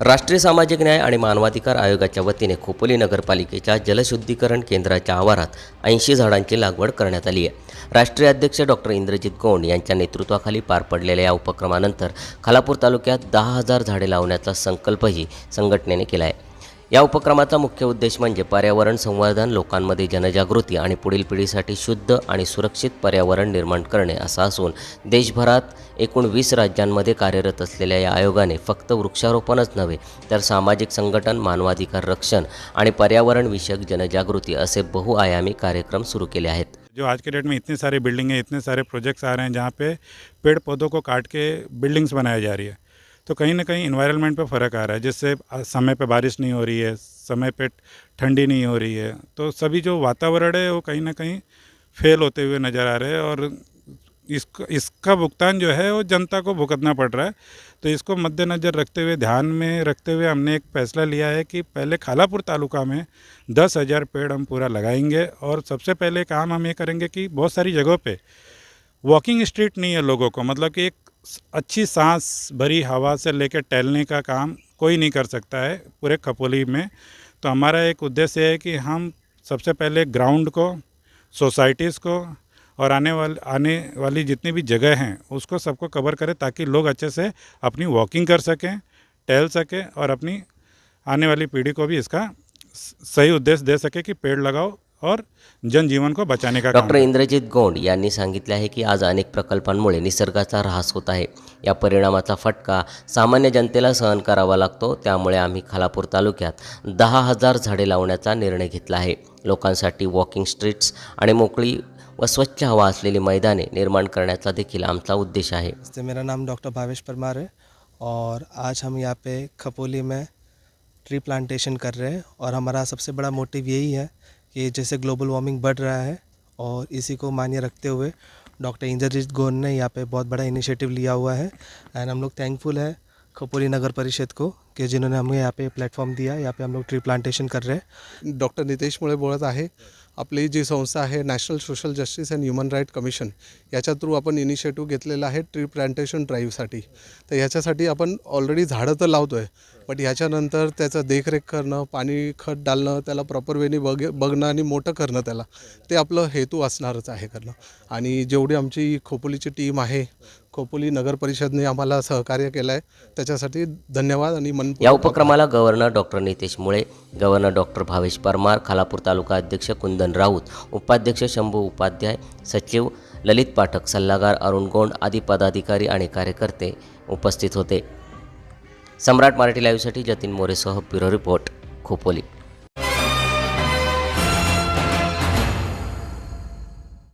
राष्ट्रीय सामाजिक न्याय आणि मानवाधिकार आयोगाच्या वतीने खोपोली नगरपालिकेच्या जलशुद्धीकरण केंद्राच्या आवारात ऐंशी झाडांची लागवड करण्यात आली आहे. राष्ट्रीय अध्यक्ष डॉक्टर इंद्रजित गोंड यांच्या नेतृत्वाखाली पार पडलेल्या या उपक्रमानंतर खालापूर तालुक्यात दहा हजार झाडे लावण्याचा संकल्पही संघटनेने केला आहे. या उपक्रमाचा मुख्य उद्देश म्हणजे पर्यावरण संवर्धन लोकांमध्ये जनजागृती आणि पुढील पिढीसाठी शुद्ध आणि सुरक्षित पर्यावरण निर्माण करणे असा असून देशभरात एकूण वीस राज्यांमध्ये कार्यरत असलेल्या या आयोगाने फक्त वृक्षारोपणच नव्हे तर सामाजिक संघटन मानवाधिकार रक्षण आणि पर्यावरणविषयक जनजागृती असे बहुआयामी कार्यक्रम सुरू केले आहेत. जो आज के डेट में इतने सारे बिल्डिंग हैं इतने सारे प्रोजेक्ट्स आ रहे हैं जहाँ पे पेड़ पौधों को काट के बिल्डिंग्स बनाई जा रही है। तो कहीं ना कहीं इन्वायरमेंट पर फ़र्क आ रहा है। जिससे समय पर बारिश नहीं हो रही है, समय पर ठंडी नहीं हो रही है तो सभी जो वातावरण है वो कहीं ना कहीं फेल होते हुए नज़र आ रहे हैं और इसका इसका भुगतान जो है वो जनता को भुगतना पड़ रहा है। तो इसको मद्देनज़र रखते हुए, ध्यान में रखते हुए हमने एक फ़ैसला लिया है कि पहले खालापुर तालुका में दस हज़ार पेड़ हम पूरा लगाएँगे और सबसे पहले काम हम ये करेंगे कि बहुत सारी जगहों पे वॉकिंग स्ट्रीट नहीं है लोगों को। मतलब कि एक अच्छी सांस भरी हवा से लेकर टहलने का काम कोई नहीं कर सकता है पूरे खपोली में। तो हमारा एक उद्देश्य है कि हम सबसे पहले ग्राउंड को, सोसाइटीज़ को और आने वाले, आने वाली जितनी भी जगह हैं, उसको सबको कवर करें ताकि लोग अच्छे से अपनी वॉकिंग कर सकें, टहल सकें और अपनी आने वाली पीढ़ी को भी इसका सही उद्देश्य दे सके कि पेड़ लगाओ और जनजीवन को बचाने का डॉक्टर इंद्रजित गौंड यांनी सांगितले आहे की आज अनेक प्रकल्पांमुळे निसर्गाचा ऱ्हास होत आहे. या परिणामाचा फटका सामान्य जनतेला सहन करावा लागतो. त्यामुळे आम्ही खालापूर तालुक्यात दहा हजार झाडे लावण्याचा निर्णय घेतला आहे. लोकांसाठी वॉकिंग स्ट्रीट्स आणि मोकळी व स्वच्छ हवा असलेली मैदाने निर्माण करण्याचा देखील आमचा उद्देश आहे. मेरा नाम डॉक्टर भावेश परमार है और आज हम यहाँ पे खपोली में ट्री प्लांटेशन कर रहे हैं और हमारा सबसे बड़ा मोटिव यही है कि जैसे ग्लोबल वार्मिंग बढ़ रहा है और इसी को मान्य रखते हुए डॉक्टर इंद्रजीत गोन ने यहाँ पे बहुत बड़ा इनिशिएटिव लिया हुआ है। एंड हम लोग थैंकफुल है खपोली नगर परिषद को के जिन्होंने हमें यहाँ पे प्लेटफॉर्म दिया यहाँ पे हम लोग ट्री प्लांटेशन कर रहे हैं। डॉक्टर नितेश मुळे बोलत आहे आपली जी संस्था आहे national social justice and human right commission याच्या थ्रू आपण इनिशिएटिव्ह घेतलेला आहे ट्री प्लांटेशन ड्राईव्हसाठी तर ह्याच्यासाठी आपण ऑलरेडी झाडं तर लावतो आहे बट ह्याच्यानंतर त्याचं देखरेख करणं पाणी खत डालणं त्याला प्रॉपर वेनी बघ बघणं आणि मोठं करणं त्याला ते आपलं हेतू असणारच आहे करणं. आणि जेवढी आमची खोपोलीची टीम आहे खोपोली नगर परिषदने आम्हाला सहकार्य केलं आहे त्याच्यासाठी धन्यवाद आणि मन या उपक्रमाला governor doctor Nitesh Mule governor doctor Bhavesh Parmar Khalapur taluka अध्यक्ष कुंदन राऊत उपाध्यक्ष शंभू उपाध्याय सचिव ललित पाठक सल्लागार अरुण गोंड आदी पदाधिकारी आणि कार्यकर्ते उपस्थित होते. सम्राट मराठी लाईव्हसाठी जतीन मोरेसह ब्युरो रिपोर्ट खोपोली.